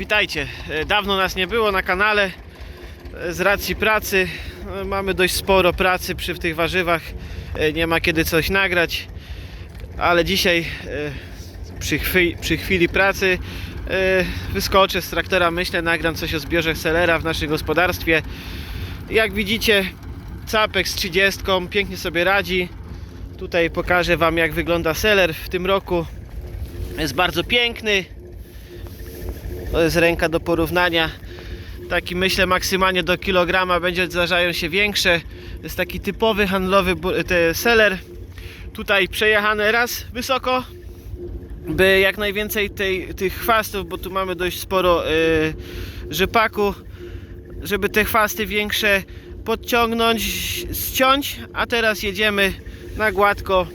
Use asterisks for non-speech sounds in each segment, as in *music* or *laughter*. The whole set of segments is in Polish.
Witajcie. E, Dawno nas nie było na kanale e, z racji pracy. e, Mamy dość sporo pracy przy tych warzywach. Nie ma kiedy coś nagrać, ale dzisiaj przy, chwi- przy chwili pracy wyskoczę z traktora. Myślę, nagram coś o zbiorze selera w naszym gospodarstwie. Jak widzicie, capek z 30 pięknie sobie radzi. Tutaj pokażę Wam, jak wygląda seler w tym roku. Jest bardzo piękny. To jest ręka do porównania. Taki myślę maksymalnie do kilograma będzie zdarzają się większe. To jest taki typowy handlowy seller. Tutaj przejechane raz wysoko, by jak najwięcej tej, tych chwastów, bo tu mamy dość sporo y, rzepaku, żeby te chwasty większe podciągnąć, ściąć, a teraz jedziemy na gładko,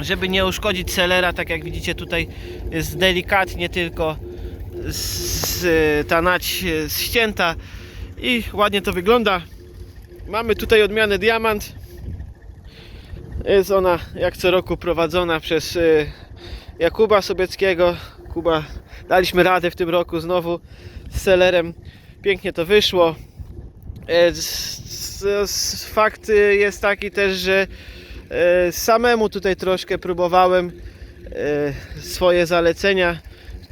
żeby nie uszkodzić selera, tak jak widzicie tutaj jest delikatnie tylko z, ta nać ścięta i ładnie to wygląda. Mamy tutaj odmianę diamant. Jest ona jak co roku prowadzona przez e, Jakuba Sobieckiego. Kuba, daliśmy radę w tym roku znowu z selerem. Pięknie to wyszło. E, Fakt e, jest taki też, że e, samemu tutaj troszkę próbowałem e, swoje zalecenia.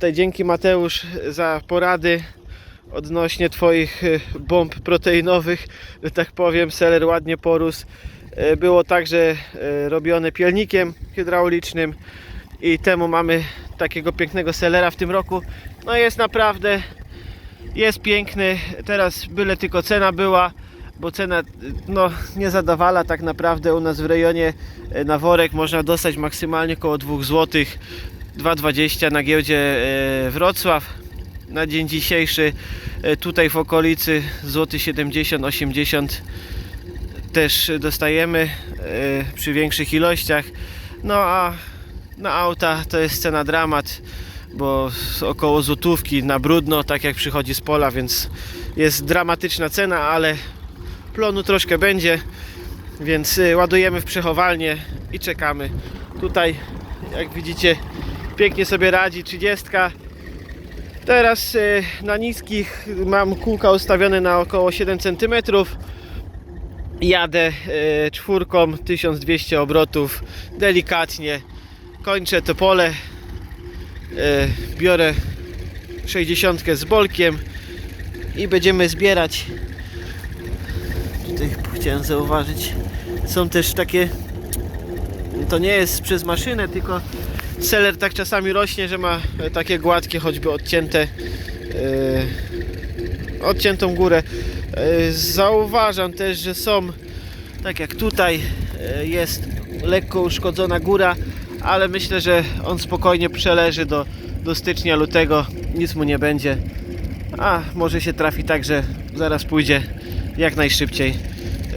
Tutaj dzięki Mateusz za porady odnośnie Twoich e, bomb proteinowych, że tak powiem, seler ładnie porósł. E, Było także e, robione pielnikiem hydraulicznym i temu mamy takiego pięknego selera w tym roku. No jest naprawdę, jest piękny. Teraz byle tylko cena była, bo cena no, nie zadawala tak naprawdę u nas w rejonie na worek można dostać maksymalnie około 2 zł. 2,20 na giełdzie e, Wrocław. Na dzień dzisiejszy e, tutaj w okolicy złoty 70 80 też dostajemy e, przy większych ilościach. No a na auta to jest cena dramat bo około złotówki na brudno tak jak przychodzi z pola więc jest dramatyczna cena ale plonu troszkę będzie więc ładujemy w przechowalnię i czekamy. Tutaj jak widzicie pięknie sobie radzi 30 teraz y, na niskich mam kółka ustawione na około 7 cm jadę y, czwórką 1200 obrotów. Delikatnie kończę to pole. Y, biorę 60 z bolkiem i będziemy zbierać. Tutaj chciałem zauważyć są też takie to nie jest przez maszynę, tylko seler tak czasami rośnie, że ma e, takie gładkie, choćby odcięte e, odciętą górę. E, zauważam też, że są tak jak tutaj e, jest lekko uszkodzona góra, ale myślę, że on spokojnie przeleży do, do stycznia, lutego, nic mu nie będzie. A może się trafi tak, że zaraz pójdzie jak najszybciej.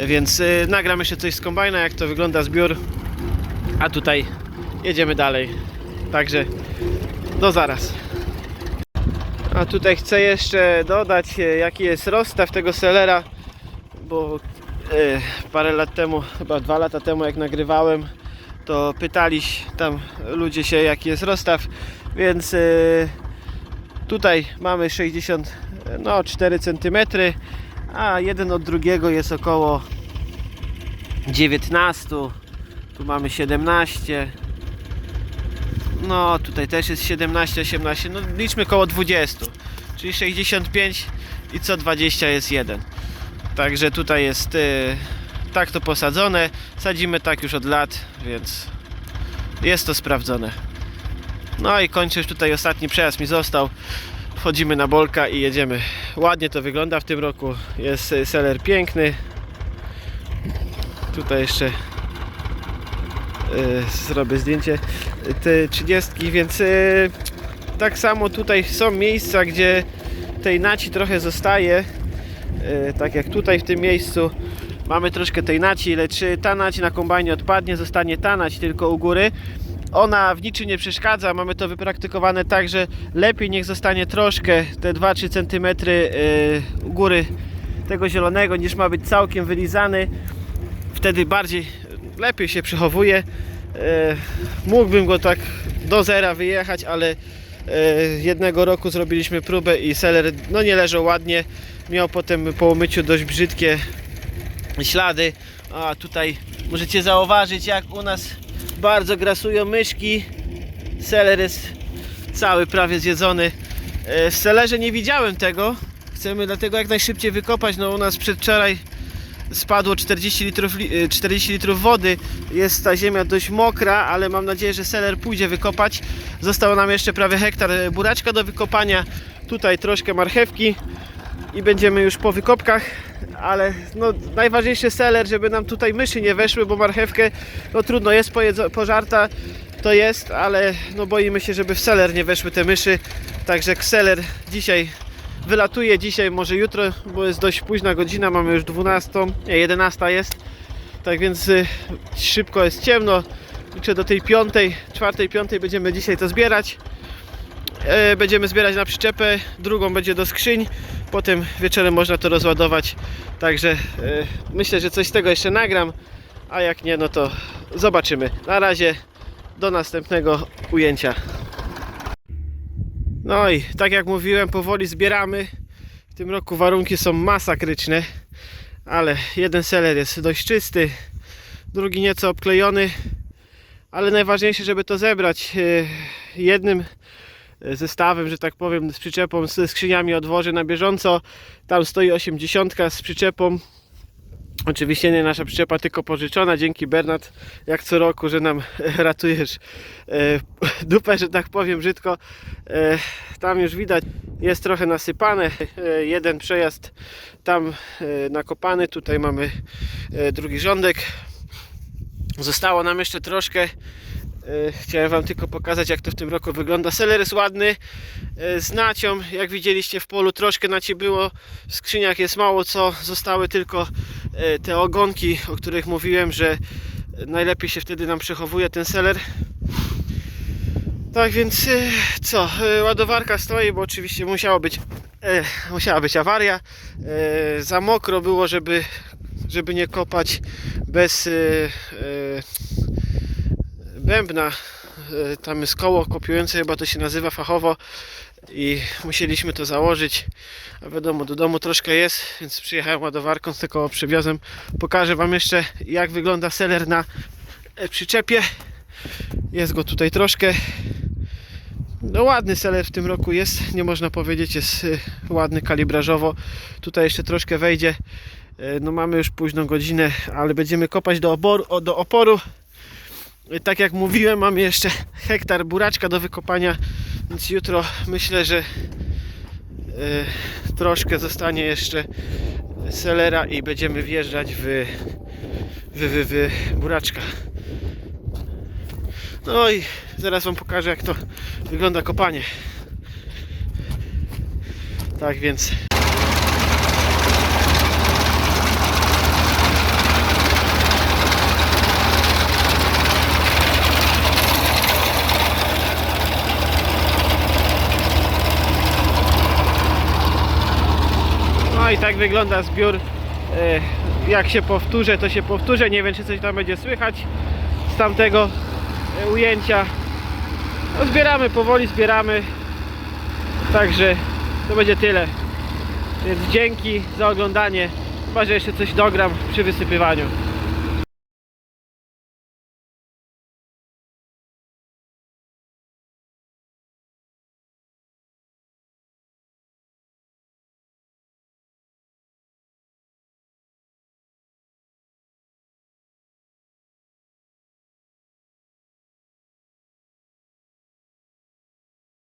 Więc y, nagram jeszcze coś z kombajna, jak to wygląda zbiór. A tutaj jedziemy dalej. Także do zaraz. A tutaj chcę jeszcze dodać, e, jaki jest rozstaw tego selera, bo e, parę lat temu, chyba dwa lata temu, jak nagrywałem, to pytali tam ludzie się, jaki jest rozstaw, więc e, Tutaj mamy 60 no 4 cm, a jeden od drugiego jest około 19. Tu mamy 17. No tutaj też jest 17, 18. No liczmy około 20. Czyli 65 i co 20 jest jeden. Także tutaj jest y, tak to posadzone. Sadzimy tak już od lat, więc jest to sprawdzone. No i kończę już tutaj ostatni przejazd mi został. Wchodzimy na bolka i jedziemy. Ładnie to wygląda w tym roku. Jest y, seler piękny. Tutaj jeszcze zrobię zdjęcie te 30, więc y, tak samo tutaj są miejsca, gdzie tej naci trochę zostaje. Y, tak jak tutaj w tym miejscu mamy troszkę tej naci, lecz y, ta naci na kombajnie odpadnie, zostanie ta nać tylko u góry. Ona w niczym nie przeszkadza, mamy to wypraktykowane tak, że lepiej niech zostanie troszkę, te 2-3 cm y, u góry tego zielonego, niż ma być całkiem wylizany. Wtedy bardziej, lepiej się przechowuje. E, mógłbym go tak do zera wyjechać, ale e, jednego roku zrobiliśmy próbę i seler no nie leżał ładnie. Miał potem po umyciu dość brzydkie ślady. A tutaj możecie zauważyć jak u nas bardzo grasują myszki. Seler jest cały prawie zjedzony. E, W selerze nie widziałem tego. Chcemy dlatego jak najszybciej wykopać. No u nas przedwczoraj spadło 40 litrów, li- y, 40 litrów wody. Jest ta ziemia dość mokra, ale mam nadzieję, że seler pójdzie wykopać. Zostało nam jeszcze prawie hektar e, buraczka do wykopania. Tutaj troszkę marchewki i będziemy już po wykopkach. Ale no, najważniejszy seler, żeby nam tutaj myszy nie weszły, bo marchewkę no trudno jest pożarta, to jest, ale no boimy się, żeby w seler nie weszły te myszy. Także seler dzisiaj wylatuje dzisiaj, może jutro, bo jest dość późna godzina, mamy już 12, nie 11 jest. Tak więc y, szybko jest ciemno. Liczę do tej piątej, czwartej, piątej będziemy dzisiaj to zbierać. E, Będziemy zbierać na przyczepę, drugą będzie do skrzyń, potem wieczorem można to rozładować. Także e, myślę, że coś z tego jeszcze nagram, a jak nie, no to zobaczymy. Na razie do następnego ujęcia. No i tak jak mówiłem, powoli zbieramy. W tym roku warunki są masakryczne, ale jeden seler jest dość czysty, drugi nieco obklejony, ale najważniejsze, żeby to zebrać e, jednym zestawem, że tak powiem, z przyczepą, ze skrzyniami odwożę na bieżąco. Tam stoi 80 z przyczepą. Oczywiście nie nasza przyczepa, tylko pożyczona. Dzięki Bernard, jak co roku, że nam ratujesz e, *laughs* dupę, że tak powiem brzydko. E, tam już widać, jest trochę nasypane. E, jeden przejazd tam e, nakopany, tutaj mamy e, drugi rządek. Zostało nam jeszcze troszkę. E, Chciałem Wam tylko pokazać, jak to w tym roku wygląda. Seler jest ładny, e, z nacią. Jak widzieliście w polu, troszkę naci było. W skrzyniach jest mało co. Zostały tylko e, te ogonki, o których mówiłem, że najlepiej się wtedy nam przechowuje ten seler. Tak więc co? Ładowarka stoi, bo oczywiście musiało być, musiała być awaria. Za mokro było, żeby, żeby nie kopać bez bębna. E, Tam jest koło kopiujące, chyba to się nazywa fachowo i musieliśmy to założyć. A wiadomo, do domu troszkę jest, więc przyjechałem ładowarką, z tego przywiozłem. Pokażę Wam jeszcze, jak wygląda seler na e, przyczepie. Jest go tutaj troszkę. No ładny seler w tym roku jest, nie można powiedzieć, jest y, ładny kalibrażowo. Tutaj jeszcze troszkę wejdzie. E, No mamy już późną godzinę, ale będziemy kopać do, oboru, do oporu. Tak jak mówiłem, mamy jeszcze hektar buraczka do wykopania, więc jutro myślę, że e, troszkę zostanie jeszcze selera i będziemy wjeżdżać w, w, w, w buraczka. No i zaraz Wam pokażę jak to wygląda kopanie. Tak więc No i tak wygląda zbiór. E, Jak się powtórzę, to się powtórzę. Nie wiem, czy coś tam będzie słychać z tamtego e, ujęcia. No zbieramy, powoli zbieramy. Także to będzie tyle. Więc dzięki za oglądanie. Chyba, że jeszcze coś dogram przy wysypywaniu.